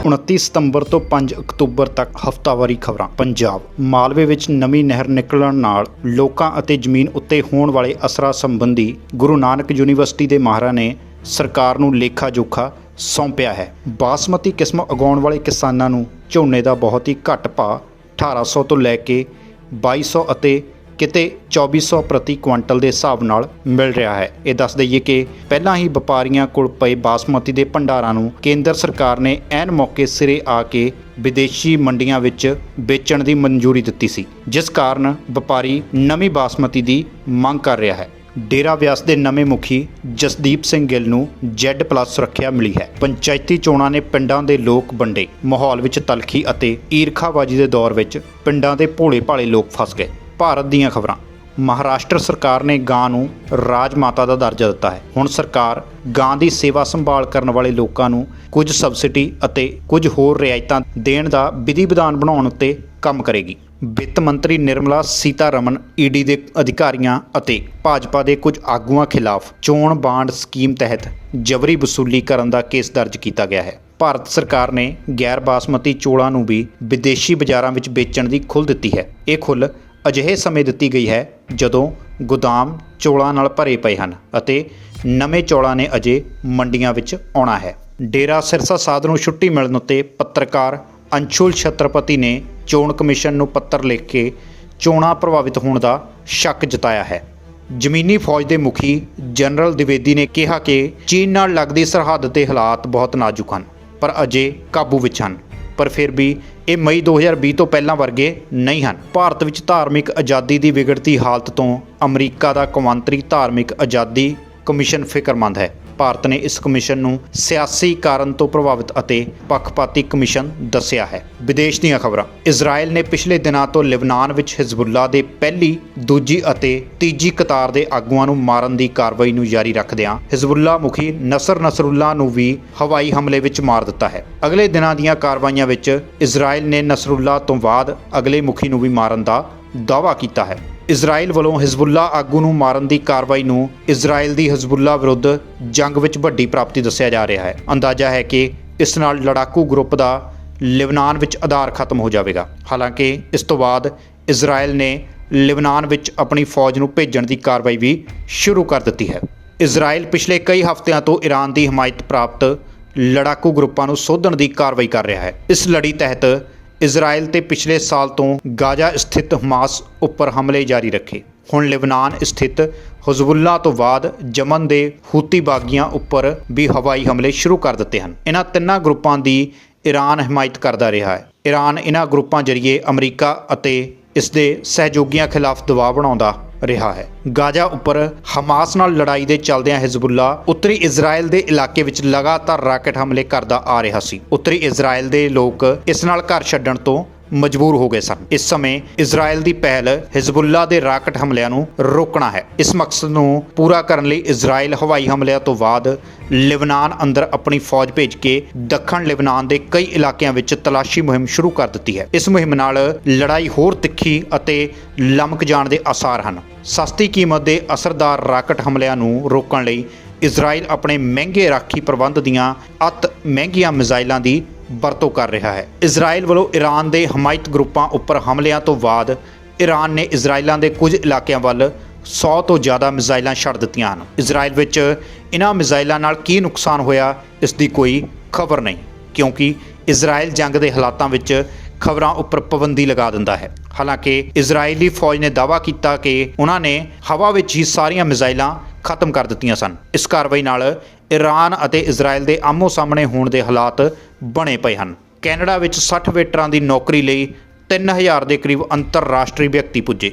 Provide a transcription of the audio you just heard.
29 ਸਤੰਬਰ ਤੋਂ 5 ਅਕਤੂਬਰ ਤੱਕ ਹਫ਼ਤਾਵਾਰੀ ਖਬਰਾਂ। ਪੰਜਾਬ, ਮਾਲਵੇ ਵਿੱਚ ਨਵੀਂ ਨਹਿਰ ਨਿਕਲਣ ਨਾਲ ਲੋਕਾਂ ਅਤੇ ਜ਼ਮੀਨ ਉੱਤੇ ਹੋਣ ਵਾਲੇ ਅਸਰਾਂ ਸੰਬੰਧੀ ਗੁਰੂ ਨਾਨਕ ਯੂਨੀਵਰਸਿਟੀ ਦੇ ਮਾਹਰਾਂ ਨੇ ਸਰਕਾਰ ਨੂੰ ਲੇਖਾ ਜੋਖਾ ਸੌਂਪਿਆ ਹੈ। ਬਾਸਮਤੀ ਕਿਸਮ ਉਗਾਉਣ ਵਾਲੇ ਕਿਸਾਨਾਂ ਨੂੰ ਝੋਨੇ ਦਾ ਬਹੁਤ ਹੀ ਘੱਟ ਭਾਅ 1800 ਤੋਂ ਲੈ ਕੇ 2200 ਅਤੇ ਕਿਤੇ 2400 ਪ੍ਰਤੀ ਕੁਇੰਟਲ ਦੇ ਹਿਸਾਬ ਨਾਲ ਮਿਲ ਰਿਹਾ ਹੈ। ਇਹ ਦੱਸ ਦਈਏ ਕਿ ਪਹਿਲਾਂ ਹੀ ਵਪਾਰੀਆਂ ਕੋਲ ਪਏ ਬਾਸਮਤੀ ਦੇ ਭੰਡਾਰਾਂ ਨੂੰ ਕੇਂਦਰ ਸਰਕਾਰ ਨੇ ਐਨ ਮੌਕੇ ਸਿਰੇ ਆ ਕੇ ਵਿਦੇਸ਼ੀ ਮੰਡੀਆਂ ਵਿੱਚ ਵੇਚਣ ਦੀ ਮਨਜ਼ੂਰੀ ਦਿੱਤੀ ਸੀ, ਜਿਸ ਕਾਰਨ ਵਪਾਰੀ ਨਵੀਂ ਬਾਸਮਤੀ ਦੀ ਮੰਗ ਕਰ ਰਿਹਾ ਹੈ। ਡੇਰਾ ਵਿਆਸ ਦੇ ਨਵੇਂ ਮੁਖੀ ਜਸਦੀਪ ਸਿੰਘ ਗਿੱਲ ਨੂੰ Z+ ਸੁਰੱਖਿਆ ਮਿਲੀ ਹੈ। ਪੰਚਾਇਤੀ ਚੋਣਾਂ ਨੇ ਪਿੰਡਾਂ ਦੇ ਲੋਕ ਵੰਡੇ, ਮਾਹੌਲ ਵਿੱਚ ਤਲਖੀ ਅਤੇ ਈਰਖਾਬਾਜ਼ੀ ਦੇ ਦੌਰ ਵਿੱਚ ਪਿੰਡਾਂ ਦੇ ਭੋਲੇ ਭਾਲੇ ਲੋਕ ਫਸ ਗਏ। ਭਾਰਤ ਦੀਆਂ ਖਬਰਾਂ। ਮਹਾਰਾਸ਼ਟਰ ਸਰਕਾਰ ਨੇ ਗਾਂ ਨੂੰ ਰਾਜ ਮਾਤਾ ਦਾ ਦਰਜਾ ਦਿੱਤਾ ਹੈ। ਹੁਣ ਸਰਕਾਰ ਗਾਂ ਦੀ ਸੇਵਾ ਸੰਭਾਲ ਕਰਨ ਵਾਲੇ ਲੋਕਾਂ ਨੂੰ ਕੁਝ ਸਬਸਿਡੀ ਅਤੇ ਕੁਝ ਹੋਰ ਰਿਆਇਤਾਂ ਦੇਣ ਦਾ ਵਿਧੀ ਵਿਧਾਨ ਬਣਾਉਣ ਉੱਤੇ ਕੰਮ ਕਰੇਗੀ। ਵਿੱਤ ਮੰਤਰੀ ਨਿਰਮਲਾ ਸੀਤਾਰਮਨ ਈਡੀ ਦੇ ਅਧਿਕਾਰੀਆਂ ਅਤੇ ਭਾਜਪਾ ਦੇ ਕੁਝ ਆਗੂਆਂ ਖਿਲਾਫ ਚੋਣ ਬਾਂਡ ਸਕੀਮ ਤਹਿਤ ਜਬਰੀ ਵਸੂਲੀ ਕਰਨ ਦਾ ਕੇਸ ਦਰਜ ਕੀਤਾ ਗਿਆ ਹੈ। ਭਾਰਤ ਸਰਕਾਰ ਨੇ ਗੈਰ ਬਾਸਮਤੀ ਚੋਲਾਂ ਨੂੰ ਵੀ ਵਿਦੇਸ਼ੀ ਬਾਜ਼ਾਰਾਂ ਵਿੱਚ ਵੇਚਣ ਦੀ ਖੁੱਲ੍ਹ ਦਿੱਤੀ ਹੈ। ਇਹ ਖੁੱਲ੍ਹ ਅਜਿਹੇ ਸਮੇਂ ਦਿੱਤੀ ਗਈ ਹੈ ਜਦੋਂ ਗੋਦਾਮ ਚੋਲਾਂ ਨਾਲ ਭਰੇ ਪਏ ਹਨ ਅਤੇ ਨਵੇਂ ਚੌਲਾਂ ਨੇ ਅਜੇ ਮੰਡੀਆਂ ਵਿੱਚ ਆਉਣਾ ਹੈ। ਡੇਰਾ ਸਿਰਸਾ ਸਾਧ ਨੂੰ ਛੁੱਟੀ ਮਿਲਣ ਉੱਤੇ ਪੱਤਰਕਾਰ ਅੰਸ਼ੁਲ ਛਤਰਪਤੀ ਨੇ ਚੋਣ ਕਮਿਸ਼ਨ ਨੂੰ ਪੱਤਰ ਲਿਖ ਕੇ ਚੋਣਾਂ ਪ੍ਰਭਾਵਿਤ ਹੋਣ ਦਾ ਸ਼ੱਕ ਜਤਾਇਆ ਹੈ। ਜ਼ਮੀਨੀ ਫੌਜ ਦੇ ਮੁਖੀ ਜਨਰਲ ਦਿਵੇਦੀ ਨੇ ਕਿਹਾ ਕਿ ਚੀਨ ਨਾਲ ਲੱਗਦੀ ਸਰਹੱਦ ਦੇ ਹਾਲਾਤ ਬਹੁਤ ਨਾਜ਼ੁਕ ਹਨ, ਪਰ ਅਜੇ ਕਾਬੂ ਵਿੱਚ ਹਨ। ਪਰ ਫਿਰ ਵੀ ਇਹ ਮਈ 2020 ਤੋਂ ਪਹਿਲਾਂ ਵਰਗੇ ਨਹੀਂ ਹਨ। ਭਾਰਤ ਵਿੱਚ ਧਾਰਮਿਕ ਆਜ਼ਾਦੀ ਦੀ ਵਿਗੜਤੀ ਹਾਲਤ ਤੋਂ ਅਮਰੀਕਾ ਦਾ ਕੌਮਾਂਤਰੀ ਧਾਰਮਿਕ ਆਜ਼ਾਦੀ ਕਮਿਸ਼ਨ ਫਿਕਰਮੰਦ ਹੈ। ਭਾਰਤ ਨੇ ਇਸ ਕਮਿਸ਼ਨ ਨੂੰ ਸਿਆਸੀ ਕਾਰਨ ਤੋਂ ਪ੍ਰਭਾਵਿਤ ਅਤੇ ਪੱਖਪਾਤੀ ਕਮਿਸ਼ਨ ਦੱਸਿਆ ਹੈ। ਵਿਦੇਸ਼ ਦੀਆਂ ਖਬਰਾਂ। ਇਜ਼ਰਾਈਲ ਨੇ ਪਿਛਲੇ ਦਿਨਾਂ ਤੋਂ ਲਿਬਨਾਨ ਵਿੱਚ ਹਿਜ਼ਬੁੱਲਾ ਦੇ ਪਹਿਲੀ, ਦੂਜੀ ਅਤੇ ਤੀਜੀ ਕਤਾਰ ਦੇ ਆਗੂਆਂ ਨੂੰ ਮਾਰਨ ਦੀ ਕਾਰਵਾਈ ਨੂੰ ਜਾਰੀ ਰੱਖਦਿਆਂ ਹਿਜ਼ਬੁੱਲਾ ਮੁਖੀ ਨਸਰ ਨਸਰੁੱਲਾ ਨੂੰ ਵੀ ਹਵਾਈ ਹਮਲੇ ਵਿੱਚ ਮਾਰ ਦਿੱਤਾ ਹੈ। ਅਗਲੇ ਦਿਨਾਂ ਦੀਆਂ ਕਾਰਵਾਈਆਂ ਵਿੱਚ ਇਜ਼ਰਾਈਲ ਨੇ ਨਸਰੁੱਲਾ ਤੋਂ ਬਾਅਦ ਅਗਲੇ ਮੁਖੀ ਨੂੰ ਵੀ ਮਾਰਨ ਦਾ ਦਾਅਵਾ ਕੀਤਾ ਹੈ। ਇਜ਼ਰਾਈਲ ਵੱਲੋਂ ਹਿਜ਼ਬੁੱਲਾ ਆਗੂ ਨੂੰ ਮਾਰਨ ਦੀ ਕਾਰਵਾਈ ਨੂੰ ਇਜ਼ਰਾਈਲ ਦੀ ਹਿਜ਼ਬੁੱਲਾ ਵਿਰੁੱਧ ਜੰਗ ਵਿੱਚ ਵੱਡੀ ਪ੍ਰਾਪਤੀ ਦੱਸਿਆ ਜਾ ਰਿਹਾ ਹੈ। ਅੰਦਾਜ਼ਾ ਹੈ ਕਿ ਇਸ ਨਾਲ ਲੜਾਕੂ ਗਰੁੱਪ ਦਾ ਲਿਬਨਾਨ ਵਿੱਚ ਆਧਾਰ ਖਤਮ ਹੋ ਜਾਵੇਗਾ। ਹਾਲਾਂਕਿ, ਇਸ ਤੋਂ ਬਾਅਦ ਇਜ਼ਰਾਈਲ ਨੇ ਲਿਬਨਾਨ ਵਿੱਚ ਆਪਣੀ ਫੌਜ ਨੂੰ ਭੇਜਣ ਦੀ ਕਾਰਵਾਈ ਵੀ ਸ਼ੁਰੂ ਕਰ ਦਿੱਤੀ ਹੈ। ਇਜ਼ਰਾਈਲ ਪਿਛਲੇ ਕਈ ਹਫ਼ਤਿਆਂ ਤੋਂ ਈਰਾਨ ਦੀ ਹਮਾਇਤ ਪ੍ਰਾਪਤ ਲੜਾਕੂ ਗਰੁੱਪਾਂ ਨੂੰ ਸੋਧਣ ਦੀ ਕਾਰਵਾਈ ਕਰ ਰਿਹਾ ਹੈ। ਇਸ ਲੜੀ ਤਹਿਤ ਇਜ਼ਰਾਈਲ ਤੇ ਪਿਛਲੇ ਸਾਲ ਤੋਂ ਗਾਜ਼ਾ ਸਥਿਤ ਹਮਾਸ ਉੱਪਰ ਹਮਲੇ ਜਾਰੀ ਰੱਖੇ। ਹੁਣ ਲਿਬਨਾਨ ਸਥਿਤ ਹਜ਼ਬੁੱਲਾ ਤੋਂ ਬਾਅਦ ਜਮਨ ਦੇ ਹੂਤੀ ਬਾਗੀਆਂ ਉੱਪਰ ਵੀ ਹਵਾਈ ਹਮਲੇ ਸ਼ੁਰੂ ਕਰ ਦਿੱਤੇ ਹਨ। ਇਹਨਾਂ ਤਿੰਨਾਂ ਗਰੁੱਪਾਂ ਦੀ ਈਰਾਨ ਹਮਾਇਤ ਕਰਦਾ ਰਿਹਾ ਹੈ। ਈਰਾਨ ਇਹਨਾਂ ਗਰੁੱਪਾਂ ਜ਼ਰੀਏ ਅਮਰੀਕਾ ਅਤੇ ਇਸ ਦੇ ਸਹਿਯੋਗੀਆਂ ਖਿਲਾਫ ਦਬਾਅ ਬਣਾਉਂਦਾ ਰਿਹਾ ਹੈ। ਗਾਜ਼ਾ ਉੱਪਰ ਹਮਾਸ ਨਾਲ ਲੜਾਈ ਦੇ ਚੱਲਦਿਆਂ ਹਿਜ਼ਬੁੱਲਾ ਉੱਤਰੀ ਇਜ਼ਰਾਈਲ ਦੇ ਇਲਾਕੇ ਵਿੱਚ ਲਗਾਤਾਰ ਰਾਕਟ ਹਮਲੇ ਕਰਦਾ ਆ ਰਿਹਾ ਸੀ। ਉੱਤਰੀ ਇਜ਼ਰਾਈਲ ਦੇ ਲੋਕ ਇਸ ਨਾਲ ਘਰ ਛੱਡਣ ਤੋਂ ਮਜਬੂਰ ਹੋ ਗਏ ਸਨ। ਇਸ ਸਮੇਂ ਇਜ਼ਰਾਈਲ ਦੀ ਪਹਿਲ ਹਿਜ਼ਬੁੱਲਾ ਦੇ ਰਾਕਟ ਹਮਲਿਆਂ ਨੂੰ ਰੋਕਣਾ ਹੈ। ਇਸ ਮਕਸਦ ਨੂੰ ਪੂਰਾ ਕਰਨ ਲਈ ਇਜ਼ਰਾਈਲ ਹਵਾਈ ਹਮਲਿਆਂ ਤੋਂ ਬਾਅਦ ਲਿਬਨਾਨ ਅੰਦਰ ਆਪਣੀ ਫੌਜ ਭੇਜ ਕੇ ਦੱਖਣ ਲਿਬਨਾਨ ਦੇ ਕਈ ਇਲਾਕਿਆਂ ਵਿੱਚ ਤਲਾਸ਼ੀ ਮੁਹਿੰਮ ਸ਼ੁਰੂ ਕਰ ਦਿੱਤੀ ਹੈ। ਇਸ ਮੁਹਿੰਮ ਨਾਲ ਲੜਾਈ ਹੋਰ ਤਿੱਖੀ ਅਤੇ ਲਮਕ ਜਾਣ ਦੇ ਆਸਾਰ ਹਨ। ਸਸਤੀ ਕੀਮਤ ਦੇ ਅਸਰਦਾਰ ਰਾਕਟ ਹਮਲਿਆਂ ਨੂੰ ਰੋਕਣ ਲਈ ਇਜ਼ਰਾਈਲ ਆਪਣੇ ਮਹਿੰਗੇ ਰਾਖੀ ਪ੍ਰਬੰਧ ਦੀਆਂ ਅਤ ਮਹਿੰਗੀਆਂ ਮਿਜ਼ਾਈਲਾਂ ਦੀ ਵਰਤੋਂ ਕਰ ਰਿਹਾ ਹੈ। ਇਜ਼ਰਾਈਲ ਵੱਲੋਂ ਈਰਾਨ ਦੇ ਹਮਾਇਤ ਗਰੁੱਪਾਂ ਉੱਪਰ ਹਮਲਿਆਂ ਤੋਂ ਬਾਅਦ ਈਰਾਨ ਨੇ ਇਜ਼ਰਾਈਲਾਂ ਦੇ ਕੁਝ ਇਲਾਕਿਆਂ ਵੱਲ 100 ਤੋਂ ਜ਼ਿਆਦਾ ਮਿਜ਼ਾਈਲਾਂ ਛੱਡ ਦਿੱਤੀਆਂ ਹਨ। ਇਜ਼ਰਾਈਲ ਵਿੱਚ ਇਹਨਾਂ ਮਿਜ਼ਾਈਲਾਂ ਨਾਲ ਕੀ ਨੁਕਸਾਨ ਹੋਇਆ, ਇਸ ਦੀ ਕੋਈ ਖਬਰ ਨਹੀਂ, ਕਿਉਂਕਿ ਇਜ਼ਰਾਈਲ ਜੰਗ ਦੇ ਹਾਲਾਤਾਂ ਵਿੱਚ ਖਬਰਾਂ ਉੱਪਰ ਪਾਬੰਦੀ ਲਗਾ ਦਿੰਦਾ ਹੈ। ਹਾਲਾਂਕਿ ਇਜ਼ਰਾਈਲੀ ਫੌਜ ਨੇ ਦਾਅਵਾ ਕੀਤਾ ਕਿ ਉਹਨਾਂ ਨੇ ਹਵਾ ਵਿੱਚ ਹੀ ਸਾਰੀਆਂ ਮਿਜ਼ਾਈਲਾਂ ਖਤਮ ਕਰ ਦਿੱਤੀਆਂ ਸਨ। ਇਸ ਕਾਰਵਾਈ ਨਾਲ ਈਰਾਨ ਅਤੇ ਇਜ਼ਰਾਈਲ ਦੇ ਆਮੋ ਸਾਹਮਣੇ ਹੋਣ ਦੇ ਹਾਲਾਤ ਬਣੇ ਪਏ ਹਨ। ਕੈਨੇਡਾ ਵਿੱਚ 60 ਵੇਟਰਾਂ ਦੀ ਨੌਕਰੀ ਲਈ 3000 ਦੇ ਕਰੀਬ ਅੰਤਰਰਾਸ਼ਟਰੀ ਵਿਅਕਤੀ ਪੁੱਜੇ।